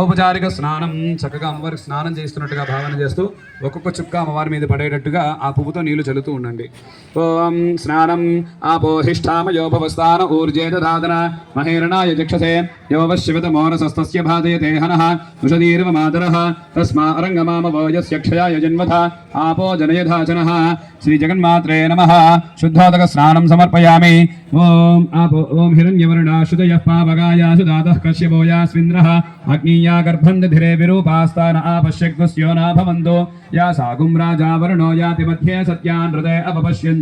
ఔపచారిక స్నానం చక్కగా అమ్మవారికి స్నానం చేస్తున్నట్టుగా భావన చేస్తూ ఒక్కొక్క చుక్క అమ్మవారి మీద పడేటట్టుగా ఆ పువ్వుతో నీళ్ళు చల్లుతూ ఉండండి. ఓం స్నానం ఆపోహిష్టామయోపవస్థాన ఊర్జే దాదన మహేరణాయ చక్షసే యోవ శివత మోరసస్తస్య భాజయతే హనః ఉషదీర్వ మాతరః తస్మా అరంగమామ వోజస్య క్షయాయ జన్మథ ఆపో జనయధాచనః శ్రీ జగన్మాత్రే నమః శుద్ధోదక స్నానం సమర్పయామి. ఓం ఆపో ఓం హిరణ్యవర్ణాశుదయః పావగాయాసు దాతః కశ్యపోయాస్వింద్రः कन्या गर्भंधिरे विरूपास्ता न आपश्यग्स्यो न भवन्तो या सागुम राजा वर्णो याति मध्ये सत्यान् हृदय अपपश्यन्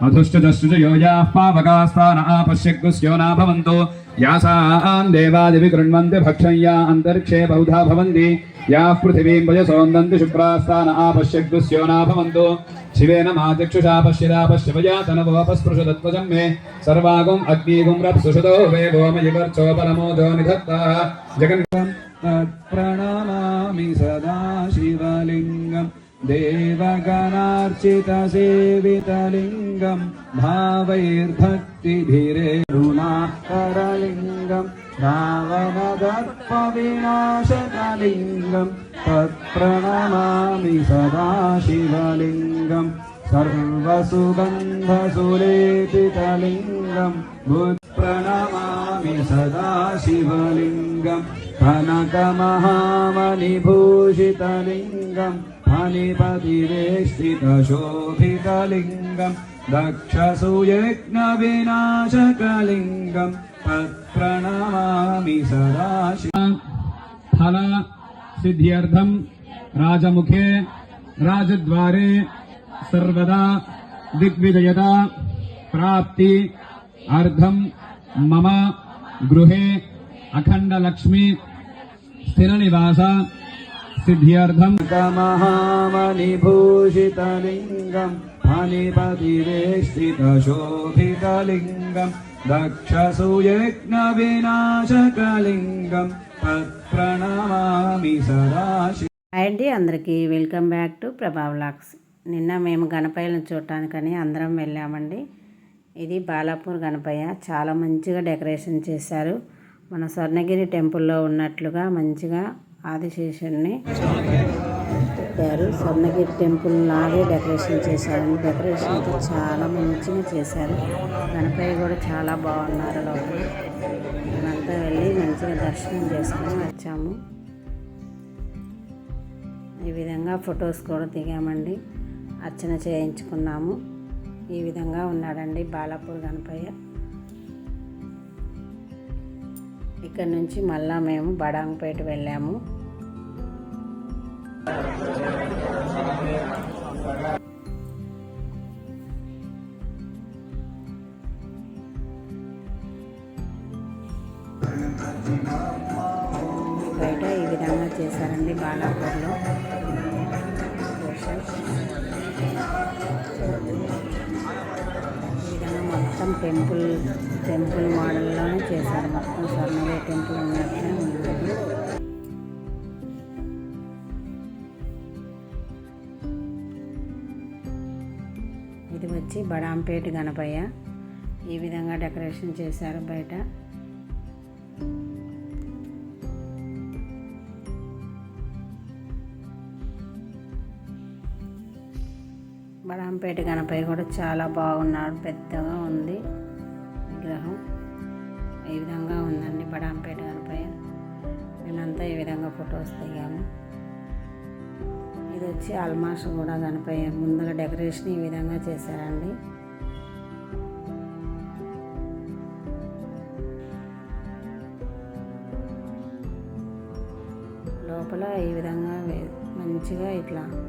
జనానాం అధుశ్చదశ్రుజయో యాः పావకాస్తాన ఆపశ్యగ్వస్యోనా భవంతో యాసాన్ దేవాదివి గృణ్వంతి భక్షం యా అంతరిక్షే బహుధా భవంతి యాः పృథివీం వయసోందంతి శుక్రాస్తాన ఆపశ్యగ్వస్యోనా భవంతో శివేన మా చక్షుషా పశ్యదా పశ్యవయా తనవోపస్పృశదత్వజం మే సర్వాగుం అగ్నిగుం రప్సుషదో వే గోమయవర్చోపలమోదో నిధత్త జగన్ ప్రణామామి సదా శివలింగం देवगणार्चितसेवितलिङ्गम् भावैर्भक्तिधिरेणा परलिङ्गम् रामवदर्पविनाशकलिङ्गम् तत्प्रणमामि सदा शिवलिङ्गम् सर्वसुगन्ध सुरेपितलिङ्गम् भुत्प्रणमामि सदा शिवलिङ्गम् कनकमहामणिभूषितलिङ्गम् तत्प्रणमामि सदा फल सिद्ध्यर्थं राजमुखे राजद्वारे सर्वदा दिग्विजयता प्राप्ति अर्थं मम गृहे अखण्डलक्ष्मी स्थिरनिवास सिद्ध्यर्थं कमहामणिभूषितलिङ्गं फणिपतिवेष्टितशोभितलिङ्गं दक्षसूयज्ञविनाशकलिङ्गं तत्प्रणमामि सदा शिव హాయ్ అండి అందరికీ welcome back to Prabha vlogs నిన్న మేము గణపయ్యలను చూడటానికని అందరం వెళ్ళామండి ఇది బాలాపూర్ గణపయ్య చాలా మంచిగా డెకరేషన్ చేశారు మన స్వర్ణగిరి టెంపుల్లో ఉన్నట్లుగా మంచిగా ఆదిశేషుని పెట్టారు స్వర్ణగిరి టెంపుల్ లాగే డెకరేషన్ చేశారు డెకరేషన్ అయితే చాలా మంచిగా చేశారు. గణపయ్య కూడా చాలా బాగున్నారు లోపల. మేమంతా వెళ్ళి మంచిగా దర్శనం చేసుకొని వచ్చాము. ఈ విధంగా ఫొటోస్ కూడా దిగామండి. అర్చన చేయించుకున్నాము. ఈ విధంగా ఉన్నాడండి బాలాపూర్ గణపయ్య. ఇక్కడ నుంచి మళ్ళా మేము బడాంగ్పేట వెళ్ళాము. బయట ఈ విధంగా చేశారండి బాలాపూర్లో. మొత్తం టెంపుల్ టెంపుల్ మోడల్లోనే చేశారు. మొత్తం స్వర్ణవే టెంపుల్ ఉన్నట్లే ఉంటుంది ఇది వచ్చి బడాంపేట గణపయ్య. ఈ విధంగా డెకరేషన్ చేశారు బయట. బడాంపేట గణపయ్య కూడా చాలా బాగున్నాడు పెద్దగా ఉంది విగ్రహం. ఈ విధంగా ఉందండి బడాంపేట గణపయ్య. మేమంతా ఈ విధంగా ఫొటోస్ దిగాము. ఇది వచ్చి ఆల్మాస్ కూడా గణపయ్య. ముందర డెకరేషన్ ఈ విధంగా చేశారండి. లోపల ఈ విధంగా మంచిగా ఇట్లా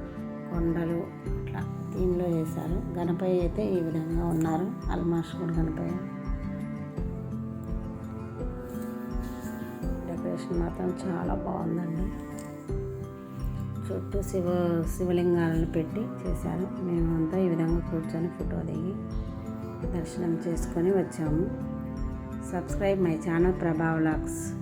కొండలు ఇట్లా దీనిలో చేశారు గణపయ్య అయితే ఈ విధంగా ఉన్నారు. ఆల్మాస్ కూడా గణపయ్య. డెకరేషన్ మాత్రం చాలా బాగుందండి. చుట్టూ శివ శివలింగాలను పెట్టి చేశారు. మేమంతా ఈ విధంగా కూర్చొని ఫోటో దిగి దర్శనం చేసుకొని వచ్చాము. Subscribe my channel Prabha vlogs.